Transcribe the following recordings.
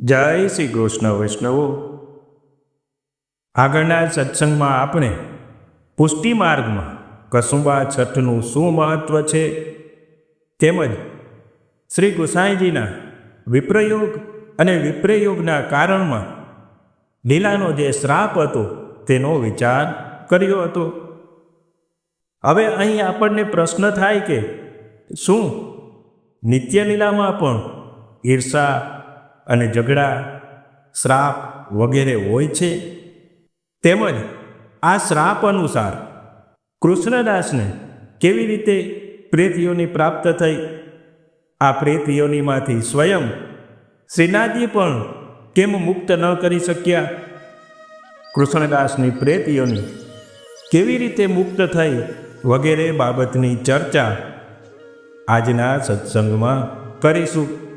જય શ્રી કૃષ્ણ વૈષ્ણવો. આગળના સત્સંગમાં આપણે પુષ્ટિ માર્ગમાં કસુંબા છઠનું શું મહત્વ છે? તેમજ શ્રી ગુસાઈજીના વિપ્રયોગ અને વિપ્રયોગના કારણમાં લીલાનો જે શ્રાપ હતો તેનો વિચાર કર્યો હતો. હવે અહીં આપણને પ્રશ્ન થાય કે શું? નિત્યલીલામાં પણ ઈર્ષા અને ઝઘડા, શ્રાપ વગેરે હોય છે, તેમજ આ શ્રાપ અનુસાર કૃષ્ણદાસને કેવી રીતે પ્રેતીઓની પ્રાપ્ત થઈ? આ પ્રેતીઓનીમાંથી સ્વયં શ્રીનાથજી પણ કેમ મુક્ત ન કરી શક્યા? કૃષ્ણદાસની પ્રેતીઓની કેવી રીતે મુક્ત થઈ વગેરે બાબતની ચર્ચા આજના સત્સંગમાં કરીશું.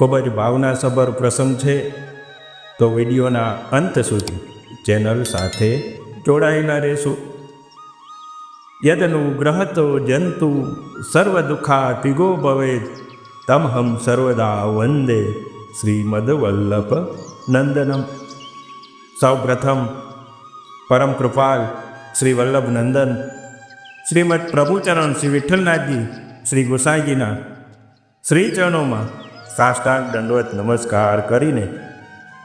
ખૂબ જ ભાવનાસભર પ્રસંગ છે. તો વિડીયોના અંત સુધી ચેનલ સાથે જોડાયેલા રહેશું. યદનું ગ્રહતો જંતુ સર્વ દુઃખા તિગો ભવે તમહમ સર્વદા વંદે શ્રીમદ વલ્લભ નંદનમ. સૌ પ્રથમ પરમ કૃપાલ શ્રી વલ્લભ નંદન, શ્રીમદ પ્રભુચરણ શ્રી વિઠ્ઠલનાથજી, શ્રી ગોસાઈજીના શ્રી ચરણોમાં સાષ્ટાંગ દંડવત નમસ્કાર કરીને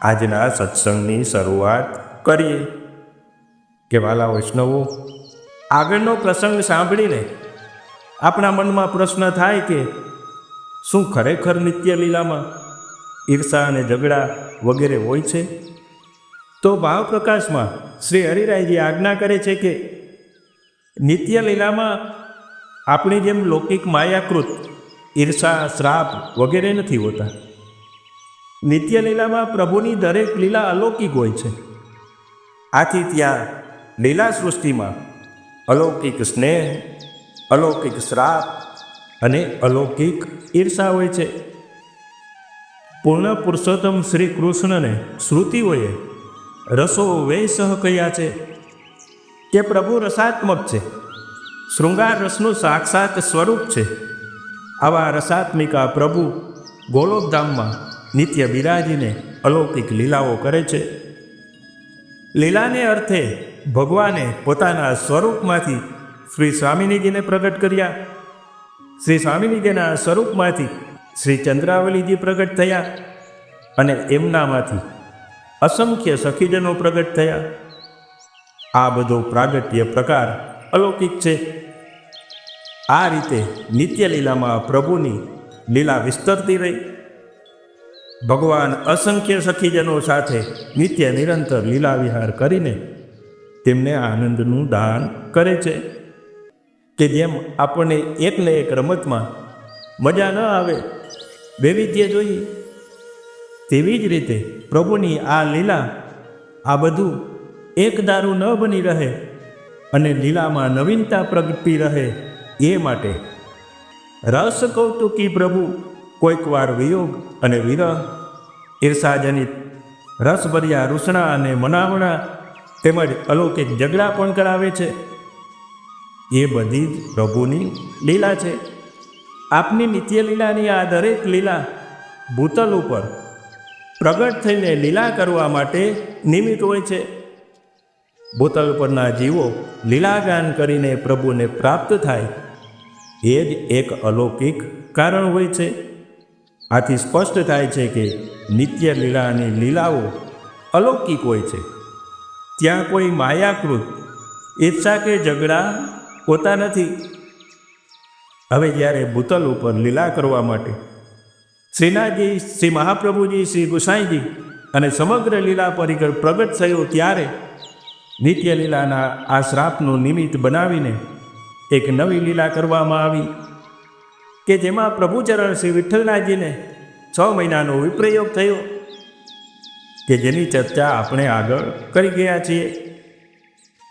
આજના સત્સંગની શરૂઆત કરીએ. કે વાલા વૈષ્ણવો, આગળનો પ્રસંગ સાંભળીને આપણા મનમાં પ્રશ્ન થાય કે શું ખરેખર નિત્ય લીલામાં ઈર્ષા અને ઝઘડા વગેરે હોય છે? તો ભાવપ્રકાશમાં શ્રી હરિરાયજી આજ્ઞા કરે છે કે નિત્ય લીલામાં આપણી જેમ લૌકિક માયાકૃત ઈર્ષા, શ્રાપ વગેરે નથી હોતા. નિત્યલીલામાં પ્રભુની દરેક લીલા અલૌકિક હોય છે. આથી ત્યાં લીલા સૃષ્ટિમાં અલૌકિક સ્નેહ, અલૌકિક શ્રાપ અને અલૌકિક ઈર્ષા હોય છે. પૂર્ણ પુરુષોત્તમ શ્રી કૃષ્ણને શ્રુતિઓએ રસો વૈસહ કહ્યા છે કે પ્રભુ રસાત્મક છે. શૃંગાર રસનું સાક્ષાત સ્વરૂપ છે. આવા રસાત્મિકા પ્રભુ ગોલોકધામમાં નિત્ય બિરાજીને અલૌકિક લીલાઓ કરે છે. લીલાને અર્થે ભગવાને પોતાના સ્વરૂપમાંથી શ્રી સ્વામિનીજીને પ્રગટ કર્યા. શ્રી સ્વામિનીજીના સ્વરૂપમાંથી શ્રી ચંદ્રાવલીજી પ્રગટ થયા અને એમનામાંથી અસંખ્ય સખીજનો પ્રગટ થયા. આ બધો પ્રાગટ્ય પ્રકાર અલૌકિક છે. આ રીતે નિત્ય લીલામાં પ્રભુની લીલા વિસ્તરતી રહી. ભગવાન અસંખ્ય સખીજનો સાથે નિત્ય નિરંતર લીલા વિહાર કરીને તેમને આનંદનું દાન કરે છે કે જેમ આપણને એકને એક રમતમાં મજા ન આવે, વૈવિધ્ય જોઈએ, તેવી જ રીતે પ્રભુની આ લીલા આ બધું એક દારૂ ન બની રહે અને લીલામાં નવીનતા પ્રગટી રહે એ માટે રસ કૌતુકી પ્રભુ કોઈક વાર વિયોગ અને વિરહ, ઈર્ષાજનિત રસભર્યા રૂસણા અને મનાવણા તેમજ અલૌકિક ઝઘડા પણ કરાવે છે. એ બધી જ પ્રભુની લીલા છે. આપની નિત્ય લીલાની આ દરેક લીલા ભૂતલ ઉપર પ્રગટ થઈને લીલા કરવા માટે નિમિત્ત હોય છે. ભૂતલ પરના જીવો લીલાગાન કરીને પ્રભુને પ્રાપ્ત થાય એ જ એક અલૌકિક કારણ હોય છે. આથી સ્પષ્ટ થાય છે કે નિત્ય લીલાની લીલાઓ અલૌકિક હોય છે. ત્યાં કોઈ માયાકૃત ઈર્ષા કે ઝઘડા હોતા નથી. હવે જ્યારે ભૂતલ ઉપર લીલા કરવા માટે શ્રીનાથજી, શ્રી મહાપ્રભુજી, શ્રી ગુસાઈજી અને સમગ્ર લીલા પરિકર પ્રગટ થયો ત્યારે નિત્ય લીલાના આ શ્રાપનું નિમિત્ત બનાવીને એક નવી લીલા કરવામાં આવી કે જેમાં પ્રભુચરણ શ્રી વિઠ્ઠલનાથજીને છ મહિનાનો વિપ્રયોગ થયો કે જેની ચર્ચા આપણે આગળ કરી ગયા છીએ.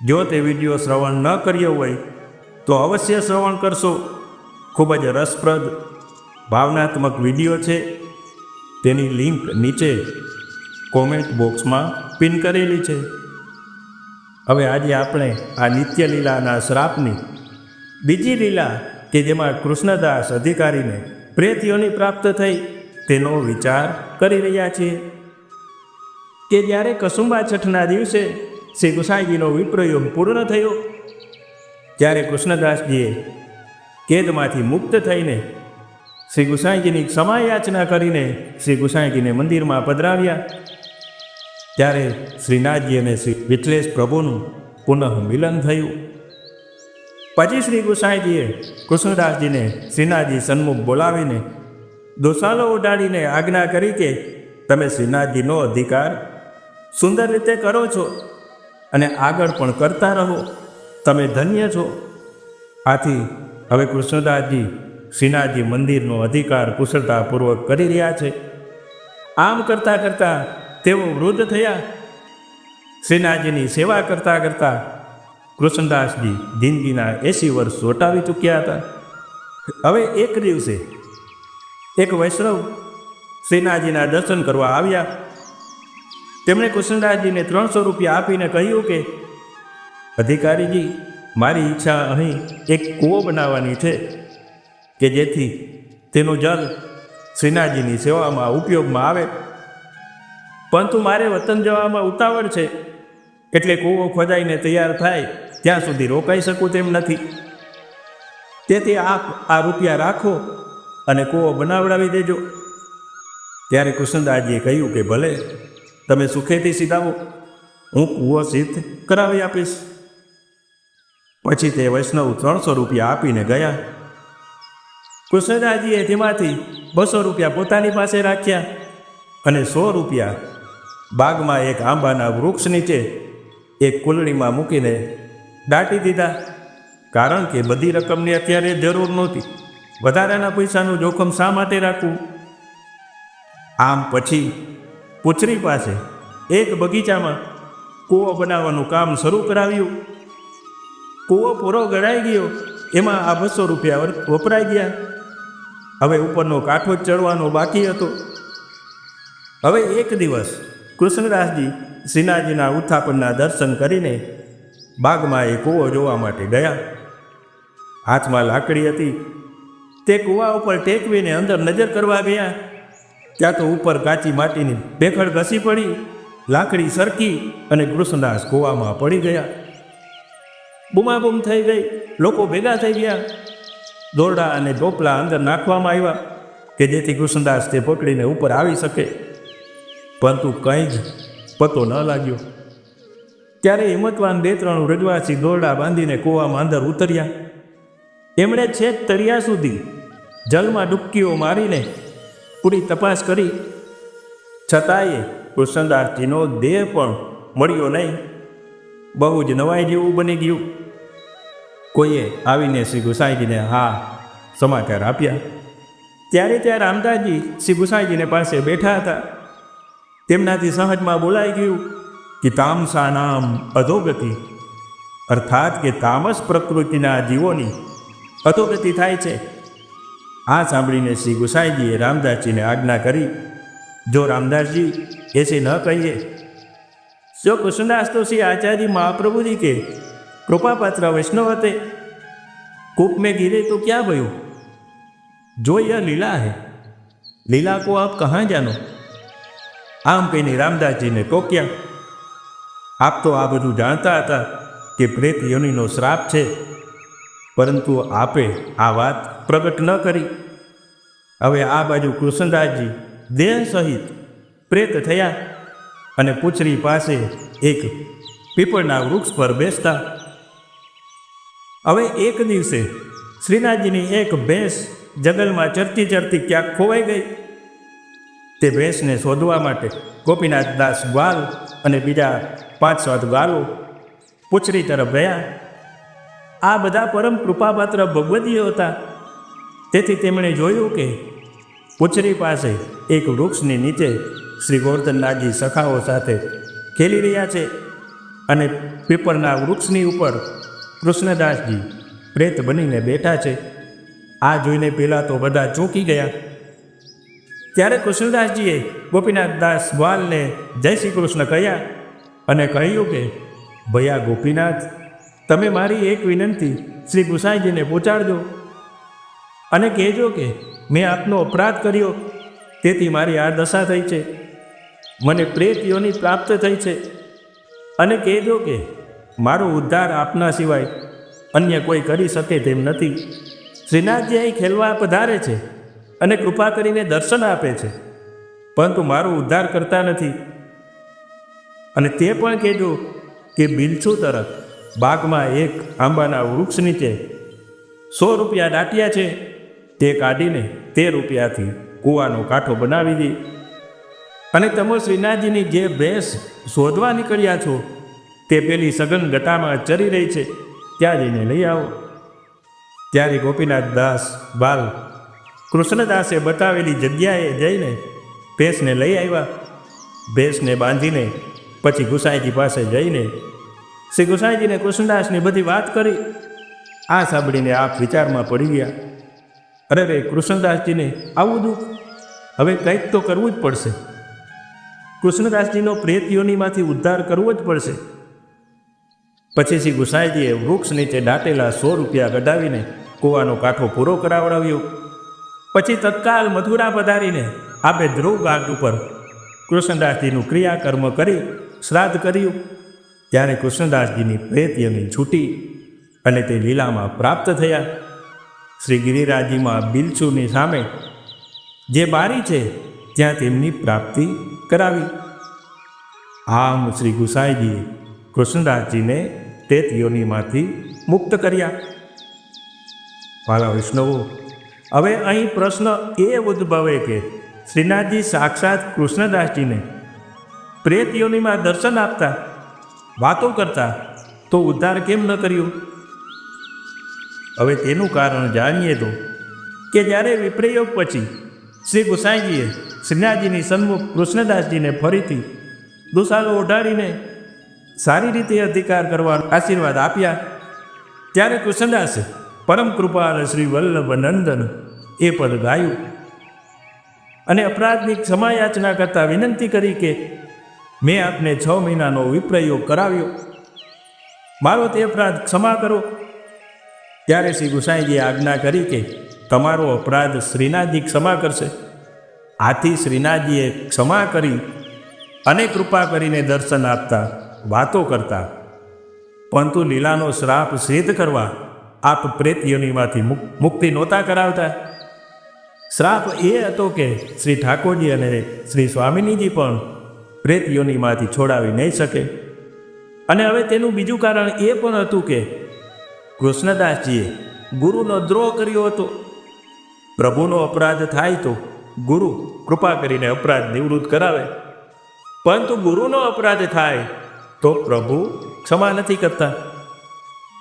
જો તે વીડિયો શ્રવણ ન કર્યો હોય, તો અવશ્ય શ્રવણ કરશો. ખૂબ જ રસપ્રદ, ભાવનાત્મક વીડિયો છે. તેની લિંક નીચે કોમેન્ટ બોક્સમાં પિન કરેલી છે. હવે આજે આપણે આ નિત્યલીલાના શ્રાપની બીજી લીલા કે જેમાં કૃષ્ણદાસ અધિકારીને પ્રેતીઓની પ્રાપ્ત થઈ, તેનો વિચાર કરી રહ્યા છીએ કે જ્યારે કસુંબા છઠના દિવસે શ્રી ગુસાઈજીનો વિપ્રયોગ પૂર્ણ થયો, ત્યારે કૃષ્ણદાસજીએ કેદમાંથી મુક્ત થઈને શ્રી ગુસાઈજીની ક્ષમાયાચના કરીને શ્રી ગુસાઈજીને મંદિરમાં પધરાવ્યા. ત્યારે શ્રીનાથજી અને શ્રી વિઠલેશ પ્રભુનું પુનઃ મિલન થયું. પછી શ્રી ગુસાઈજીએ કૃષ્ણદાસજીને શ્રીનાથજી સન્મુખ બોલાવીને દોસાલો ઉડાડીને આજ્ઞા કરી કે તમે શ્રીનાથજીનો અધિકાર સુંદર રીતે કરો છો અને આગળ પણ કરતા રહો. તમે ધન્ય છો. આથી હવે કૃષ્ણદાસજી શ્રીનાથજી મંદિરનો અધિકાર કુશળતાપૂર્વક કરી રહ્યા છે. આમ કરતાં કરતાં તેઓ વૃદ્ધ થયા. શ્રીનાથજીની સેવા કરતાં કરતાં કૃષ્ણદાસજી જિંદગીના એંસી વર્ષ વટાવી ચૂક્યા હતા. હવે એક દિવસે એક વૈષ્ણવ શ્રીનાથજીના દર્શન કરવા આવ્યા. તેમણે કૃષ્ણદાસજીને ત્રણસો રૂપિયા આપીને કહ્યું કે, અધિકારીજી, મારી ઈચ્છા અહીં એક કૂવો બનાવવાની છે, કે જેથી તેનું જલ શ્રીનાથજીની સેવામાં ઉપયોગમાં આવે. પરંતુ મારે વતન જવામાં ઉતાવળ છે. એટલે કૂવો ખોદાઈને તૈયાર થાય, ત્યાં સુધી રોકાઈ શકું તેમ નથી. તેથી આપ આ રૂપિયા રાખો અને કૂવો બનાવડાવી દેજો. ત્યારે કૃષ્ણદાસજીએ કહ્યું કે, ભલે, તમે સુખેથી સીધાવો. હું કૂવો સિદ્ધ કરાવી આપીશ. પછી તે વૈષ્ણવ ત્રણસો રૂપિયા આપીને ગયા. કૃષ્ણદાસજીએ તેમાંથી બસો રૂપિયા પોતાની પાસે રાખ્યા અને સો રૂપિયા બાગમાં એક આંબાના વૃક્ષ નીચે એક કુલડીમાં મૂકીને દાટી દીધા. કારણ કે બધી રકમની અત્યારે જરૂર નહોતી. વધારાના પૈસાનું જોખમ શા માટે રાખવું? આમ પછી પૂછરી પાસે એક બગીચામાં કૂવો બનાવવાનું કામ શરૂ કરાવ્યું. કૂવો પૂરો ગળાઈ ગયો. એમાં આ બસો રૂપિયા વપરાઈ ગયા. હવે ઉપરનો કાંઠો ચડવાનો બાકી હતો. હવે એક દિવસ કૃષ્ણદાસજી શ્રીનાથજીના ઉત્થાપનના દર્શન કરીને બાગમાં એ કૂવો જોવા માટે ગયા. હાથમાં લાકડી હતી. તે કૂવા ઉપર ટેકવીને અંદર નજર કરવા ગયા. ત્યાં તો ઉપર કાચી માટીની ભેખડ ઘસી પડી, લાકડી સરકી અને કૃષ્ણદાસ કૂવામાં પડી ગયા. બૂમાબૂમ થઈ ગઈ. લોકો ભેગા થઈ ગયા. દોરડા અને ઢોપલા અંદર નાખવામાં આવ્યા કે જેથી કૃષ્ણદાસ તે પકડીને ઉપર આવી શકે. પરંતુ કંઈ જ પતો ન લાગ્યો. ત્યારે હિંમતવાન બે ત્રણ રજવાસી દોરડા બાંધીને કૂવામાં અંદર ઉતર્યા. એમણે છેક તરિયા સુધી જલમાં ડૂબકીઓ મારીને પૂરી તપાસ કરી. છતાંય કૃષ્ણદાસજીનો દેહ પણ મળ્યો નહીં. બહુ જ નવાઈ જેવું બની ગયું. કોઈએ આવીને શ્રી ગુસાઈજીને હા સમાચાર આપ્યા. ત્યારે ત્યાં રામદાસજી શ્રી ગુસાઈજીને પાસે બેઠા હતા. તેમનાથી સહજમાં બોલાઈ ગયું કે તામસા નામ અધોગતિ. અર્થાત કે તામસ પ્રકૃતિના જીવોની અધોગતિ થાય છે. આ સાંભળીને શ્રી ગુસાઈજીએ રામદાસજીને આજ્ઞા કરી, જો રામદાસજી એસે ન કહીએ. જો કૃષ્ણદાસ તો શ્રી આચાર્ય મહાપ્રભુજી કે કૃપાપાત્ર વૈષ્ણવ હતે. કૂપ મેં ગીરે તો ક્યાં ભયું? જો યહ લીલા હૈ. લીલા કો આપ કહાં જાનો? આમ કહીને રામદાસજીને ટોક્યા આપ તો આ બધું જાણતા હતા કે પ્રેત યોનિનો શ્રાપ છે, પરંતુ આપે આ વાત પ્રગટ ન કરી. હવે આ બાજુ કૃષ્ણદાસજી દેહ સહિત પ્રેત થયા અને પૂછરી પાસે એક પીપળના વૃક્ષ પર બેસતા. હવે એક દિવસે શ્રીનાથજીની એક ભેંસ જંગલમાં ચરતી ચરતી ક્યાંક ખોવાઈ ગઈ. તે ભેંસને શોધવા માટે ગોપીનાથ દાસ ગ્વાલ અને બીજા પાંચ સાત ગ્વાલો પૂછરી તરફ ગયા. આ બધા પરમ કૃપાપાત્ર ભગવદીઓ હતા. તેથી તેમણે જોયું કે પૂછરી પાસે એક વૃક્ષની નીચે શ્રી ગોવર્ધનનાથજી સખાઓ સાથે ખેલી રહ્યા છે અને પીપળના વૃક્ષની ઉપર કૃષ્ણદાસજી પ્રેત બનીને બેઠા છે. આ જોઈને પહેલાં તો બધા ચોંકી ગયા. ત્યારે કૃષ્ણદાસજીએ ગોપીનાથ દાસ ગ્વાલને જય શ્રી કૃષ્ણ કહ્યા અને કહ્યું કે, ભયા ગોપીનાથ, તમે મારી એક વિનંતી શ્રી ગુસાઈજીને પહોંચાડજો અને કહેજો કે, મેં આપનો અપરાધ કર્યો, તેથી મારી આ દશા થઈ છે. મને પ્રેત પ્રાપ્ત થઈ છે. અને કહેજો કે, મારો ઉદ્ધાર આપના સિવાય અન્ય કોઈ કરી શકે તેમ નથી. શ્રીનાથજી અહીં ખેલવા પધારે છે. અને કૃપા કરીને દર્શન આપે છે. પરંતુ મારો ઉદ્ધાર કરતા નથી. અને તે પણ કહેજો કે બિલછુ તરફ, બાગમાં એક આંબાના વૃક્ષ નીચે સો રૂપિયા દાટ્યા છે. તે કાઢીને તે રૂપિયાથી કૂવાનો કાંઠો બનાવી દે. અને તમે શ્રીનાથજીની જે ભેંસ શોધવા નીકળ્યા છો, તે પેલી સઘન ગટામાં ચરી રહી છે. ત્યાં જઈને લઈ આવો. ત્યારે ગોપીનાથ દાસ બાલ કૃષ્ણદાસે બતાવેલી જગ્યાએ જઈને ભેંસને લઈ આવ્યા. ભેંસને બાંધીને પછી ગુસાઈજી પાસે જઈને શ્રી ગુસાઈજીને કૃષ્ણદાસની બધી વાત કરી. આ સાંભળીને આપ વિચારમાં પડી ગયા. અરે રે કૃષ્ણદાસજીને આવું દુઃખ? હવે કંઈક તો કરવું જ પડશે. કૃષ્ણદાસજીનો પ્રેત યોનીમાંથી ઉદ્ધાર કરવો જ પડશે. પછી શ્રી ગુસાઈજીએ વૃક્ષ નીચે દાટેલા સો રૂપિયા કઢાવીને કૂવાનો કાંઠો પૂરો કરાવડાવ્યો. પછી તત્કાલ મથુરા પધારીને આપે ધ્રુવ ઘાટ ઉપર કૃષ્ણદાસજીનું ક્રિયાકર્મ કરી શ્રાદ્ધ કર્યું. ત્યારે કૃષ્ણદાસજીની પ્રેત્યની છૂટી અને તે લીલામાં પ્રાપ્ત થયા. શ્રી ગિરિરાજીમાં બિલચુની સામે જે બારી છે, ત્યાં તેમની પ્રાપ્તિ કરાવી. આમ શ્રી ગુસાઈજીએ કૃષ્ણદાસજીને તે યોનીમાંથી મુક્ત કર્યા. વાલા વૈષ્ણવો હવે અહીં પ્રશ્ન એ ઉદ્ભવે કે શ્રીનાથજી સાક્ષાત કૃષ્ણદાસજીને પ્રેત દર્શન આપતા, વાતો કરતા તો ઉદ્ધાર કેમ ન કર્યું? હવે તેનું કારણ જાણીએ તો કે જ્યારે વિપ્રયોગ પછી શ્રી ગુસાઈજીએ શ્રીનાથજીની સન્મુખ કૃષ્ણદાસજીને ફરીથી દુસાલો ઓઢાડીને સારી રીતે અધિકાર કરવાનો આશીર્વાદ આપ્યા, ત્યારે કૃષ્ણદાસે પરમ કૃપાલ શ્રી વલ્લભ નંદન એ પદ ગાયું. અને અપરાધની ક્ષમાયાચના કરતાં વિનંતી કરી કે, મેં આપને છ મહિનાનો વિપ્રયોગ કરાવ્યો. મારો તે અપરાધ ક્ષમા કરો. ત્યારે શ્રી ગુસાઈજીએ આજ્ઞા કરી કે, તમારો અપરાધ શ્રીનાથજી ક્ષમા કરશે. આથી શ્રીનાથજીએ ક્ષમા કરી અને કૃપા કરીને દર્શન આપતા વાતો કરતા. પરંતુ લીલાનો શ્રાપ સિદ્ધ કરવા આપ પ્રેત યોનીમાંથી મુક- મુક્તિ નહોતા કરાવતા? શ્રાપ એ હતો કે શ્રી ઠાકોરજી અને શ્રી સ્વામિનીજી પણ પ્રેત યોનીમાંથી છોડાવી નહીં શકે. અને હવે તેનું બીજું કારણ એ પણ હતું કે કૃષ્ણદાસજીએ ગુરુનો દ્રોહ કર્યો હતો. પ્રભુનો અપરાધ થાય તો ગુરુ કૃપા કરીને અપરાધ નિવૃત્ત કરાવે. પરંતુ ગુરુનો અપરાધ થાય તો પ્રભુ ક્ષમા નથી કરતા.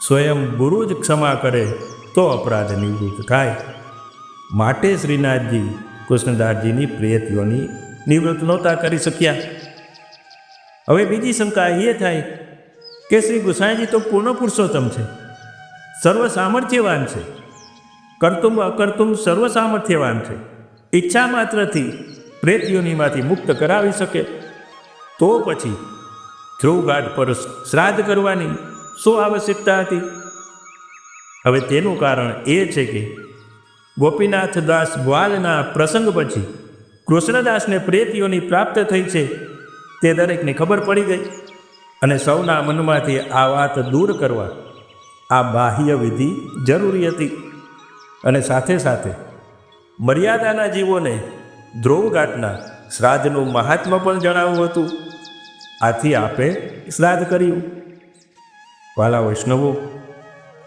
સ્વયં ગુરુ જ ક્ષમા કરે તો અપરાધ નિવૃત્ત થાય. માટે શ્રીનાથજી કૃષ્ણદાસજીની પ્રિયતીઓની નિવૃત્ત નહોતા કરી શક્યા. હવે બીજી શંકા એ થાય કે શ્રી ગુસાઈજી તો પૂર્ણ પુરુષોત્તમ છે, સર્વ સામર્થ્યવાન છે કર્તુમ અકર્તુમ સર્વ સામર્થ્યવાન છે. ઈચ્છા માત્રથી પ્રેતીઓનીમાંથી મુક્ત કરાવી શકે તો પછી ધ્રુવઘાટ પર શ્રાદ્ધ કરવાની શું આવશ્યકતા હતી? હવે તેનું કારણ એ છે કે ગોપીનાથ દાસ ગ્વાલના પ્રસંગ પછી કૃષ્ણદાસને પ્રેતીઓની પ્રાપ્ત થઈ છે તે દરેકને ખબર પડી ગઈ અને સૌના મનમાંથી આ વાત દૂર કરવા આ બાહ્ય વિધિ જરૂરી હતી અને સાથે સાથે મર્યાદાના જીવોને ધ્રુવઘાટના શ્રાદ્ધનું મહાત્મ્ય પણ જણાવવું હતું. આથી આપે શ્રાદ્ધ કર્યું. વાલા વૈષ્ણવો,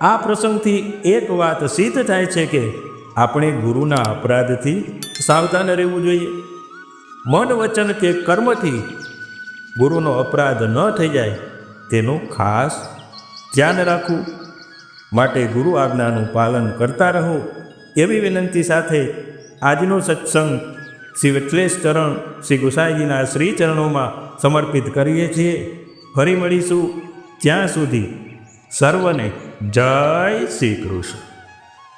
આ પ્રસંગથી એક વાત સિદ્ધ થાય છે કે આપણે ગુરુના અપરાધથી સાવધાન રહેવું જોઈએ. મન વચન કે કર્મથી ગુરુનો અપરાધ ન થઈ જાય, તેનું ખાસ ધ્યાન રાખવું. માટે ગુરુ આજ્ઞાનું પાલન કરતા રહો. એવી વિનંતી સાથે આજનો સત્સંગ શ્રી વિઠ્લેશ ચરણ શ્રી ગુસાઈજીના શ્રી ચરણોમાં સમર્પિત કરીએ છીએ. ફરી મળીશું. ત્યાં સુધી સર્વને જય શ્રી કૃષ્ણ.